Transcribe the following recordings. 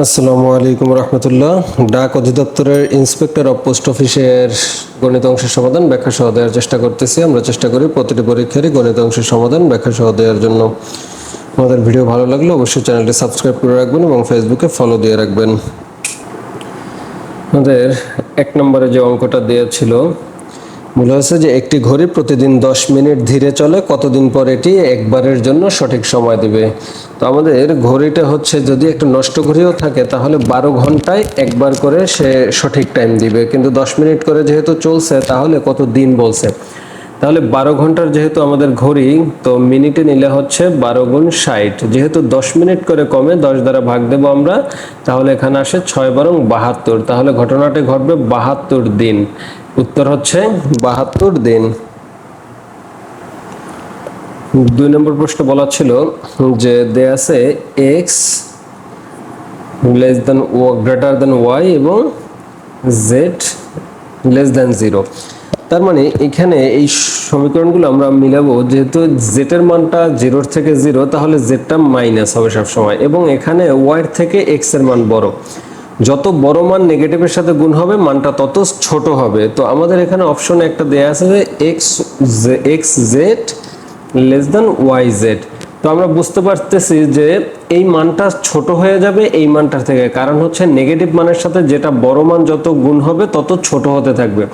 আসসালামু আলাইকুম রহমতুল্লাহ। ডাক অধিদপ্তরের ইন্সপেক্টর অফ পোস্ট অফিসের গণিত অংশের সমাধান ব্যাখ্যা সহ দেওয়ার চেষ্টা করতেছি। আমরা চেষ্টা করি প্রতিটি পরীক্ষারই গণিত অংশের সমাধান ব্যাখ্যা সহ দেওয়ার জন্য। আমাদের ভিডিও ভালো লাগলে অবশ্যই চ্যানেলটি সাবস্ক্রাইব করে রাখবেন এবং ফেসবুকে ফলো দিয়ে রাখবেন। আমাদের এক নম্বরে যে অঙ্কটা দেওয়া ছিল বলা হয়েছে যে একটি ঘড়ি প্রতিদিন দশ মিনিট ধীরে চলে, কতদিন পর এটি একবারের জন্য সঠিক সময় দেবে? তো আমাদের ঘড়িটা হচ্ছে যদি একটু নষ্ট ঘড়িও থাকে, তাহলে বারো ঘন্টায় একবার করে সে সঠিক টাইম দিবে। কিন্তু দশ মিনিট করে যেহেতু চলছে, তাহলে কত দিন বলছে? তাহলে বারো ঘণ্টার যেহেতু আমাদের ঘড়ি, তো মিনিটে নিলে হচ্ছে বারো গুণ ষাট। যেহেতু দশ মিনিট করে কমে, দশ দ্বারা ভাগ দেবো আমরা, তাহলে এখানে আসে ছয় বরং বাহাত্তর। তাহলে ঘটনাটি ঘটবে বাহাত্তর দিন। উত্তর হচ্ছে বাহাত্তর দিন। দুই নম্বর প্রশ্ন বলা ছিল যে দে আছে এক্স লেস দেন ও গ্রেটার দেন ওয়াই এবং জেড লেস দেন জিরো তার মানে এখানে এই সমীকরণগুলো আমরা মিলাবো, যেহেতু জেটের মানটা জিরোর থেকে জিরো, তাহলে জেডটা মাইনাস হবে সবসময়, এবং এখানে ওয়াইয়ের থেকে এক্সের মান বড়। যত বড় মান নেগেটিভের সাথে গুণ হবে, মানটা তত ছোট হবে। তো আমাদের এখানে অপশন একটা দেয়া আছে যে X X Z less than Y Z তো আমরা বুঝতে পারতেছি যে এই মানটা ছোট হয়ে যাবে এই মানটার থেকে। কারণ হচ্ছে নেগেটিভ মানের সাথে যেটা বড় মান যত গুণ হবে, তত ছোট হতে থাকবে।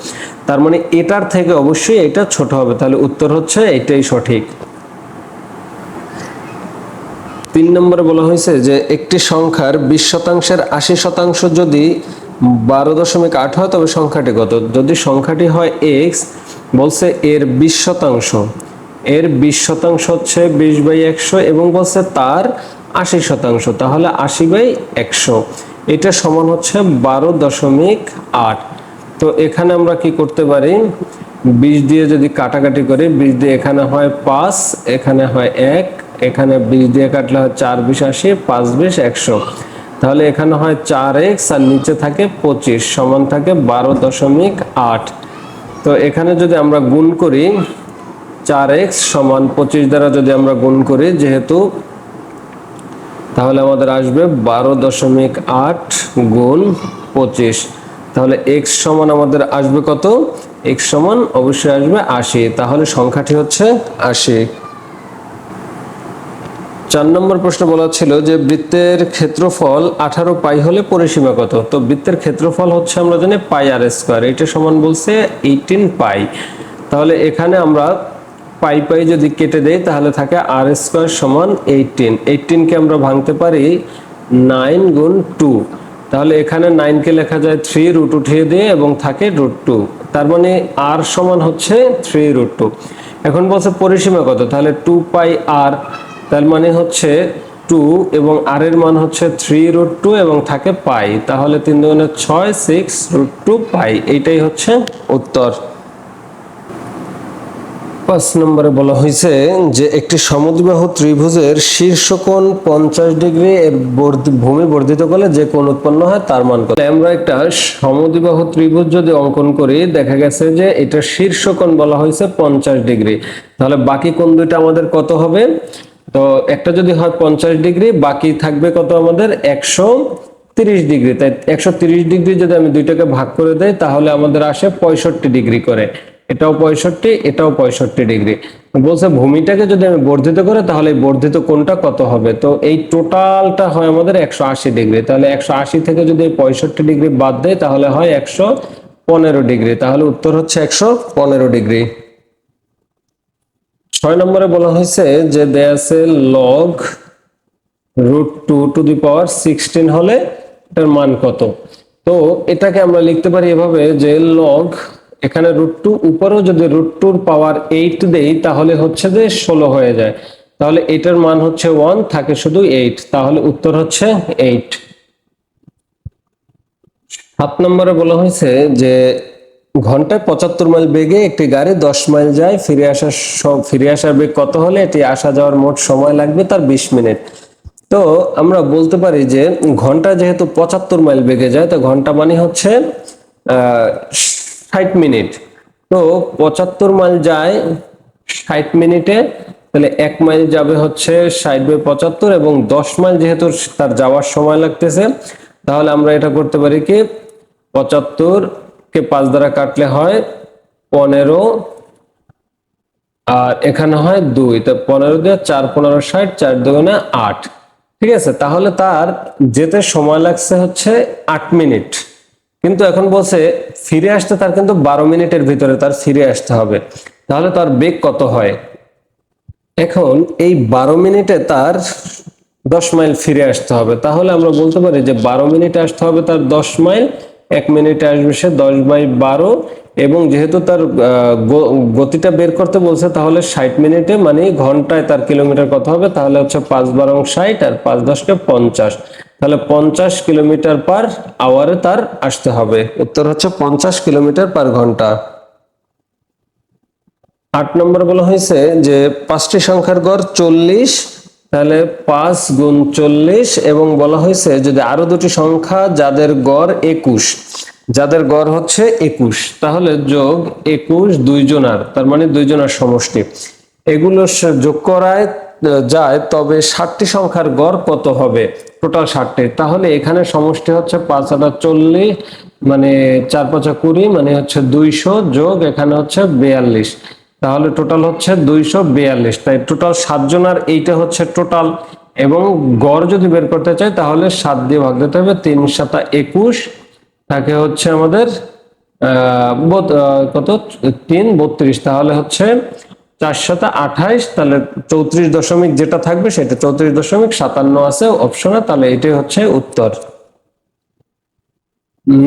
তার মানে এটার থেকে অবশ্যই এটা ছোট হবে। তাহলে উত্তর হচ্ছে এটাই সঠিক। তিন নম্বরে বলা হয়েছে যে একটি সংখ্যার বিশ শতাংশের আশি শতাংশ যদি বারো দশমিক আট হয়, তবে সংখ্যাটি কত? যদি সংখ্যাটি হয় এক্স বলছে এর বিশ শতাংশ। এর বিশ শতাংশ হচ্ছে বিশ বাই একশো এবং বলছে তার আশি শতাংশ, তাহলে আশি বাই একশো। এটা সমান হচ্ছে বারো দশমিক আট। তো এখানে আমরা কি করতে পারি? বিশ দিয়ে যদি কাটাকাটি করি, বিশ দিয়ে এখানে হয় পাঁচ, এখানে হয় এক, এখানে বিশ দিয়ে কাটলে হয় চার বিশ আশি, পাঁচ বিশ একশো। তাহলে এখানে হয় চার এক্স আর নিচে থাকে পঁচিশ, সমান থাকে বারো দশমিক আট। তো এখানে যদি আমরা গুণ করি চার এক্স সমান পঁচিশ দ্বারা যদি আমরা গুণ করি, যেহেতু তাহলে আমাদের আসবে বারো দশমিক আট গুণ পঁচিশ। তাহলে এক্স সমান আমাদের আসবে কত? এক্স সমান অবশ্যই আসবে আশি। তাহলে সংখ্যাটি হচ্ছে আশি। চার নম্বর প্রশ্ন বলা ছিল যে বৃত্তের ক্ষেত্রফল আঠারো পাই হলে পরিসীমা কত? তো বৃত্তের ক্ষেত্রফল হচ্ছে আমরা জানি পাই আর স্কোয়ার। এটা সমান বলছে এইটিন পাই। তাহলে এখানে আমরা পাই পাই যদি কেটে দেই, তাহলে থাকে আর স্কোয়ার সমান এইটিন এইটিনকে আমরা ভাঙতে পারি নাইন গুণ টু তাহলে এখানে নাইনকে লেখা যায় থ্রি রুট উঠিয়ে দিয়ে এবং থাকে রুট টু তার মানে আর সমান হচ্ছে থ্রি রুট টু এখন বলছে পরিসীমা কত? তাহলে টু পাই আর তার মানে হচ্ছে টু এবং আর এর মান হচ্ছে থ্রি রুট টু এবং থাকে পাই। তাহলে তিন দুগুণে ছয় সিক্স রুট টু পাই। এইটাই হচ্ছে উত্তর। পাঁচ নম্বরে বলা হয়েছে যে একটি সমদ্বিবাহু ত্রিভুজের শীর্ষকোণ পঞ্চাশ ডিগ্রি এর ভূমি বর্ধিত করলে যে কোণ উৎপন্ন হয় তার মান কত? আমরা একটা সমদ্বিবাহু ত্রিভুজ যদি অঙ্কন করি, দেখা গেছে যে এটা শীর্ষকোণ বলা হয়েছে পঞ্চাশ ডিগ্রি। তাহলে বাকি কোণ দুইটা আমাদের কত হবে? তো একটা যদি হয় পঞ্চাশ ডিগ্রি, বাকি থাকবে কত আমাদের? একশো তিরিশ ডিগ্রি। তাই একশো তিরিশ ডিগ্রি যদি আমি দুইটাকে ভাগ করে দেয় তাহলে আমাদের আসে পঁয়ষট্টি ডিগ্রি করে। এটাও পঁয়ষট্টি এটাও পঁয়ষট্টি ডিগ্রি। বলছে, ভূমিটাকে যদি আমি বর্ধিত করে, তাহলে বর্ধিত কোনটা কত হবে? তো এই টোটালটা হয় আমাদের একশো আশি ডিগ্রি। তাহলে একশো আশি থেকে যদি পঁয়ষট্টি ডিগ্রি বাদ দেয়, তাহলে হয় একশো পনেরো ডিগ্রি। তাহলে উত্তর হচ্ছে একশো পনেরো ডিগ্রি। ছয় নম্বরে বলা হয়েছে যে দেয়া log root two to the power sixteen হলে এটার মান কত? তো এটাকে আমরা লিখতে পারি এভাবে যে লগ এখানে রুট টু উপরেও যদি রুট টুর পাওয়ার এইট দেই, তাহলে হচ্ছে যে ষোলো হয়ে যায়। তাহলে এটার মান হচ্ছে ওয়ান থাকে শুধু এইট তাহলে উত্তর হচ্ছে এইট সাত নম্বরে বলা হয়েছে যে ঘন্টায় পঁচাত্তর মাইল বেগে একটি গাড়ি দশ মাইল যায়, ফিরে আসার ফিরে আসার বেগ কত হলে এটি আসা যাওয়ার মোট সময় লাগবে তার বিশ মিনিট। তো আমরা বলতে পারি যে, ঘণ্টা যেহেতু পঁচাত্তর মাইল বেগে যায়, তো ঘণ্টা মানে হচ্ছে ষাট মিনিট। তো পঁচাত্তর মাইল যায় ষাট মিনিটে, তাহলে এক মাইল যাবে হচ্ছে ষাট বাই পঁচাত্তর এবং দশ মাইল যেহেতু তার যাওয়ার সময় লাগতেছে, তাহলে আমরা এটা করতে পারি কি পঁচাত্তর কে পাঁচ দ্বারা কাটলে হয় পনেরো আর এখানে হয় দুই, তো পনেরো দিয়ে চার, পনেরো ষাট, চার দুগুণে আট। ঠিক আছে? তাহলে তার যেতে সময় লাগছে হচ্ছে আট মিনিট। কিন্তু এখন বলছে, ফিরে আসতে তার কিন্তু বারো মিনিটের ভিতরে তার ফিরে আসতে হবে। তাহলে তার বেগ কত হয়? এখন এই বারো মিনিটে তার দশ মাইল ফিরে আসতে হবে। তাহলে আমরা বলতে পারি যে বারো মিনিটে আসতে হবে তার দশ মাইল, এক মিনিটে আসবে সে দশ বাই বারো এবং যেহেতু তার গতিটা বের করতে বলছে, তাহলে ষাট মিনিটে মানে ঘন্টায় তার কিলোমিটার কত হবে? তাহলে হচ্ছে পাঁচ বারো ষাট আর পাঁচ দশকে পঞ্চাশ। তাহলে পঞ্চাশ কিলোমিটার পার আওয়ারে তার আসতে হবে। উত্তর হচ্ছে পঞ্চাশ কিলোমিটার পার ঘণ্টা। আট নম্বর বলা হয়েছে যে পাঁচটি সংখ্যার গড় চল্লিশ তাহলে পাঁচ গুণ চল্লিশ এবং বলা হয়েছে যদি আরও দুটি সংখ্যা যাদের গড় একুশ যাদের গড় হচ্ছে একুশ তাহলে যোগ একুশ দুইজনার তার মানে দুইজনার সমষ্টি। এগুলো যোগ করায় যায়, তবে ষাটটি সংখ্যার গড় কত হবে? টোটাল ষাটটি তাহলে এখানে সমষ্টি হচ্ছে পাঁচ হাজার চল্লিশ মানে চার পাঁচা কুড়ি মানে হচ্ছে দুইশো যোগ এখানে হচ্ছে বেয়াল্লিশ। তাহলে টোটাল হচ্ছে দুইশো বিয়াল্লিশ। তাই টোটাল সাতজনার এইটা হচ্ছে টোটাল এবং গড় যদি বের করতে চাই, তাহলে সাত দিয়ে ভাগ দিতে হবে তিন সাতা একুশ। তাকে হচ্ছে আমাদের কত? তিন, বত্রিশ। তাহলে হচ্ছে চার সাতা আঠাইশ, তাহলে চৌত্রিশ দশমিক যেটা থাকবে সেটা চৌত্রিশ দশমিক সাতান্ন আছে অপশনে তাহলে এটাই হচ্ছে উত্তর।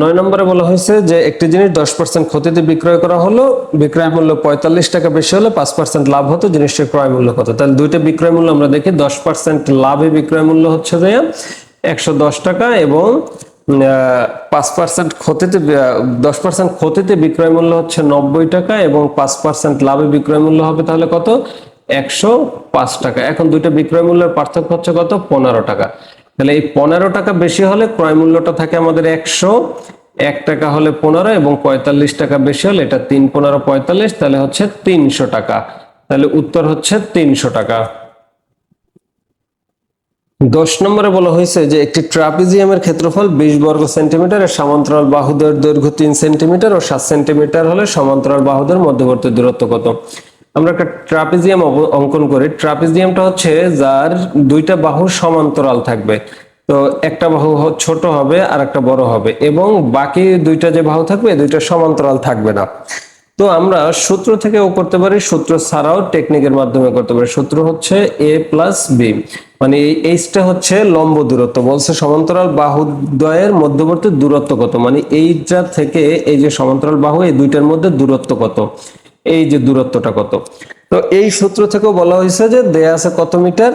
নয় নম্বরে বলা হয়েছে যে একটি জিনিস দশ পার্সেন্ট ক্ষতিতে বিক্রয় করা হলো, বিক্রয় মূল্য পঁয়তাল্লিশ টাকা বেশি হলে পাঁচ পার্সেন্ট লাভ হতো, জিনিসটির ক্রয় মূল্য কত? তাহলে দুইটা বিক্রয় মূল্য আমরা দেখি, দশ পার্সেন্ট লাভে বিক্রয় মূল্য হচ্ছে যে একশো দশ টাকা এবং পাঁচ পার্সেন্ট ক্ষতিতে দশ পার্সেন্ট ক্ষতিতে বিক্রয় মূল্য হচ্ছে নব্বই টাকা এবং পাঁচ পার্সেন্ট লাভে বিক্রয় মূল্য হবে তাহলে কত? একশো পাঁচ টাকা। এখন দুইটা বিক্রয় মূল্যের পার্থক্য হচ্ছে কত? পনেরো টাকা। তাহলে এই পনেরো টাকা বেশি হলে ক্রয় মূল্যটা থাকে আমাদের একশো। এক টাকা হলে পনেরো এবং পঁয়তাল্লিশ টাকা বেশি হলে এটা তিন পনেরো পঁয়তাল্লিশ, তাহলে হচ্ছে তিনশো টাকা। তাহলে উত্তর হচ্ছে তিনশো টাকা। দশ নম্বরে বলা হয়েছে যে একটি ট্রাপিজিয়ামের ক্ষেত্রফল বিশ বর্গ সেন্টিমিটার এর সমান্তরাল বাহুদের দৈর্ঘ্য তিন সেন্টিমিটার ও সাত সেন্টিমিটার হলে সমান্তরাল বাহুদের মধ্যবর্তী দূরত্ব কত? আমরা একটা ট্রাপিজিয়াম অঙ্কন করি। ট্রাপিজিয়ামটা হচ্ছে যার দুইটা বাহু সমান্তরাল থাকবে। তো একটা বাহু ছোট হবে আর একটা বড় হবে এবং বাকি দুইটা যে বাহু থাকবে দুইটা সমান্তরাল থাকবে না। তো আমরা সূত্র থেকেও করতে পারি, সূত্র ছাড়াও টেকনিকের মাধ্যমে করতে পারি। সূত্র হচ্ছে এ প্লাস বি মানে এই এইচটা হচ্ছে লম্ব দূরত্ব, বলছে সমান্তরাল বাহুদ্বয়ের মধ্যবর্তী দূরত্ব কত? মানে এইটা থেকে এই যে সমান্তরাল বাহু, এই দুইটার মধ্যে দূরত্ব কত? এই যে দূরত্বটা কত? তো এই সূত্র থেকেও বলা হয়েছে যে দেয়া আছে কত মিটার?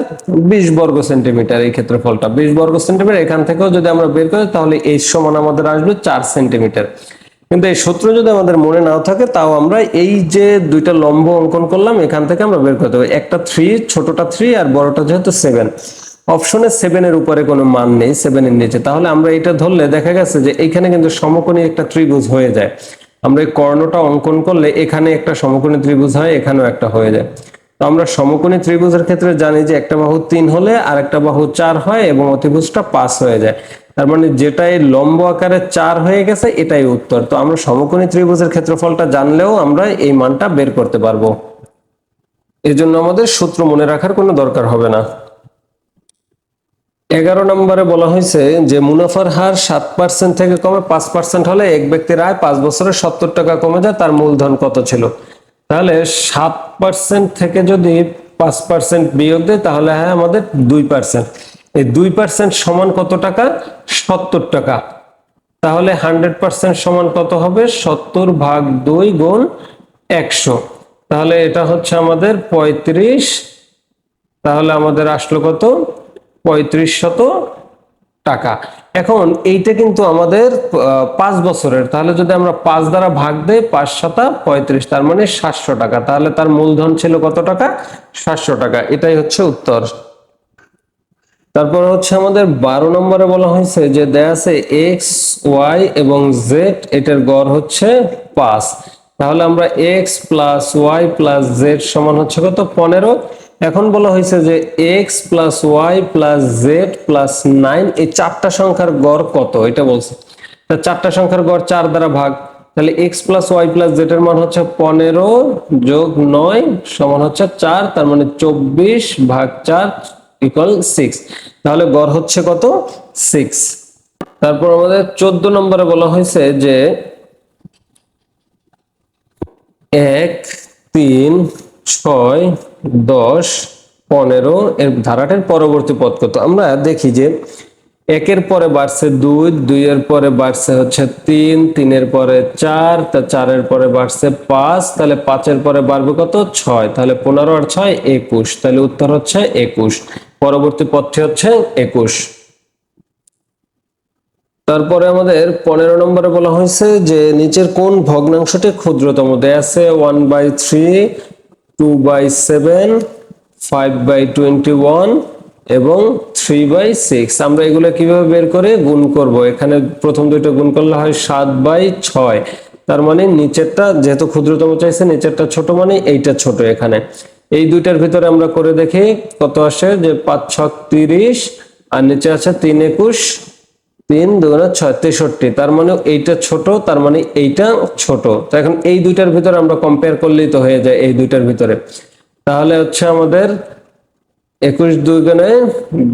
বিশ বর্গ সেন্টিমিটার এই ক্ষেত্রফলটা। বিশ বর্গ সেন্টিমিটার, এখান থেকেও যদি আমরা বের করি তাহলে এই সমান আমাদের আসবে চার সেন্টিমিটার। কিন্তু এই সূত্র যদি আমাদের মনে নাও থাকে, তাও আমরা এই যে দুইটা লম্ব অঙ্কন করলাম, এখান থেকে আমরা বের করতে হবে একটা থ্রি ছোটটা থ্রি আর বড়টা যেহেতু সেভেন অপশনে সেভেনের উপরে কোনো মান নেই সেভেনের নিচে। তাহলে আমরা এটা ধরলে দেখা গেছে যে এখানে কিন্তু সমকোণী একটা ত্রিভুজ হয়ে যায়। আমরা এই কর্ণটা অঙ্কন করলে এখানে একটা সমকোণী ত্রিভুজ হয়, এখানেও একটা হয়ে যায়। তো আমরা সমকোণী ত্রিভুজের ক্ষেত্রে জানি যে একটা বাহু তিন হলে আর একটা বাহু চার হয় এবং অতিভুজটা পাঁচ হয়ে যায়। তার মানে যেটাই লম্ব আকারে চার হয়ে গেছে, এটাই উত্তর। তো আমরা সমকোণী ত্রিভুজের ক্ষেত্রফলটা জানলেও আমরা এই মানটা বের করতে পারব। এই জন্য আমাদের সূত্র মনে রাখার কোনো দরকার হবে না। এগারো নম্বরে বলা হয়েছে যে, মুনাফার হার সাত পার্সেন্ট থেকে কমে পাঁচ পার্সেন্ট হলে এক ব্যক্তির আয় পাঁচ বছরে সত্তর টাকা কমে যায়, তার মূলধন কত ছিল? তাহলে সাত পার্সেন্ট থেকে যদি পাঁচ পার্সেন্ট বিয়োগ দেয়, তাহলে হ্যাঁ আমাদের দুই পার্সেন্ট এই দুই পার্সেন্ট সমান কত টাকা? সত্তর টাকা। তাহলে হান্ড্রেড পার্সেন্ট সমান কত হবে? সত্তর ভাগ দুই গুণ একশো। তাহলে এটা হচ্ছে আমাদের পঁয়ত্রিশ। তাহলে আমাদের আসলো কত? পঁয়ত্রিশ শত টাকা। এখন এইটা কিন্তু আমাদের পাঁচ বছরের। তাহলে যদি আমরা পাঁচ দ্বারা ভাগ দেই, পাঁচ সাতা পঁয়ত্রিশ, তার মানে সাতশো টাকা। তাহলে তার মূলধন ছিল কত টাকা? সাতশো টাকা। এটাই হচ্ছে উত্তর। তারপর হচ্ছে আমাদের বারো নম্বরে বলা হয়েছে যে দেয়া আছে এক্স ওয়াই এবং জেড এটার গড় হচ্ছে পাঁচ। তাহলে আমরা X plus Y plus Z সমান হচ্ছে কত? পনেরো। এখন বলা হয়েছে যে X plus Y plus Z plus nine এই চারটা সংখ্যার গড় কত? এটা বলছে। তা চারটা সংখ্যার গড় চার দ্বারা ভাগ। তাহলে X plus Y plus Z এর মান হচ্ছে পনেরো যোগ নয় সমান হচ্ছে চার, তার মানে চব্বিশ ভাগ চার ইকুয়াল সিক্স তাহলে গড় হচ্ছে কত? সিক্স তারপর আমাদের চোদ্দ নম্বরে বলা হয়েছে যে এক, তিন, ছয়, দশ, পনেরো এর ধারাটির পরবর্তী পদ কত? আমরা দেখি যে একের পরে বাড়ছে দুই, দুইয়ের পরে বাড়ছে হচ্ছে তিন, তিনের পরে চার, তা চারের পরে বাড়ছে পাঁচ, তাহলে পাঁচের পরে বাড়বে কত? ছয়। তাহলে পনেরো আর ছয় একুশ। তাহলে উত্তর হচ্ছে একুশ। পরবর্তী পদটি হচ্ছে একুশ। তারপরে আমাদের পনেরো নম্বরে বলা হয়েছে যে নিচের কোন ভগ্নাংশটি ক্ষুদ্রতম? দেয়া আছে one by three two by seven five by twenty one এবং থ্রি বাই সিক্স আমরা এগুলো কীভাবে বের করে গুণ করব? এখানে প্রথম দুইটা গুণ করলে হয় সাত বাই ছয়। তার মানে নিচেরটা যেহেতু ক্ষুদ্রতম চাইছে, নিচেরটা ছোট মানে এইটা ছোট এখানে। এই দুইটার ভিতরে আমরা করে দেখি কত আসে যে পাঁচ ছক তিরিশ, আর নিচে আছে তিন, একুশ, তিন, দুগুণে ছয়, তেষট্টি। তার মানে এইটা ছোট, তার মানে এইটা ছোট। তো এখন এই দুইটার ভিতরে আমরা কম্পেয়ার করলেই তো হয়ে যায় এই দুইটার ভিতরে। তাহলে হচ্ছে আমাদের একুশ দুই গুণে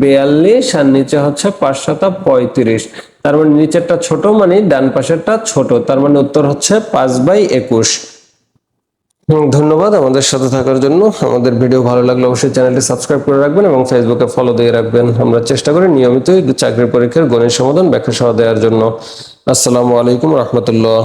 বিয়াল্লিশ, আর নিচে হচ্ছে পাঁচ সাতা পঁয়ত্রিশ। তার মানে নিচেরটা ছোট মানে ডান পাশেরটা ছোট। তার মানে উত্তর হচ্ছে পাঁচ বাই একুশ। ধন্যবাদ আমাদের সাথে থাকার জন্য। আমাদের ভিডিও ভালো লাগলে অবশ্যই চ্যানেলটি সাবস্ক্রাইব করে রাখবেন এবং ফেসবুকে ফলো দিয়ে রাখবেন। আমরা চেষ্টা করি নিয়মিতই চাকরির পরীক্ষার গণিত সমাধান ব্যাখ্যা সহ দেওয়ার জন্য। আসসালামু আলাইকুম রহমতুল্লাহ।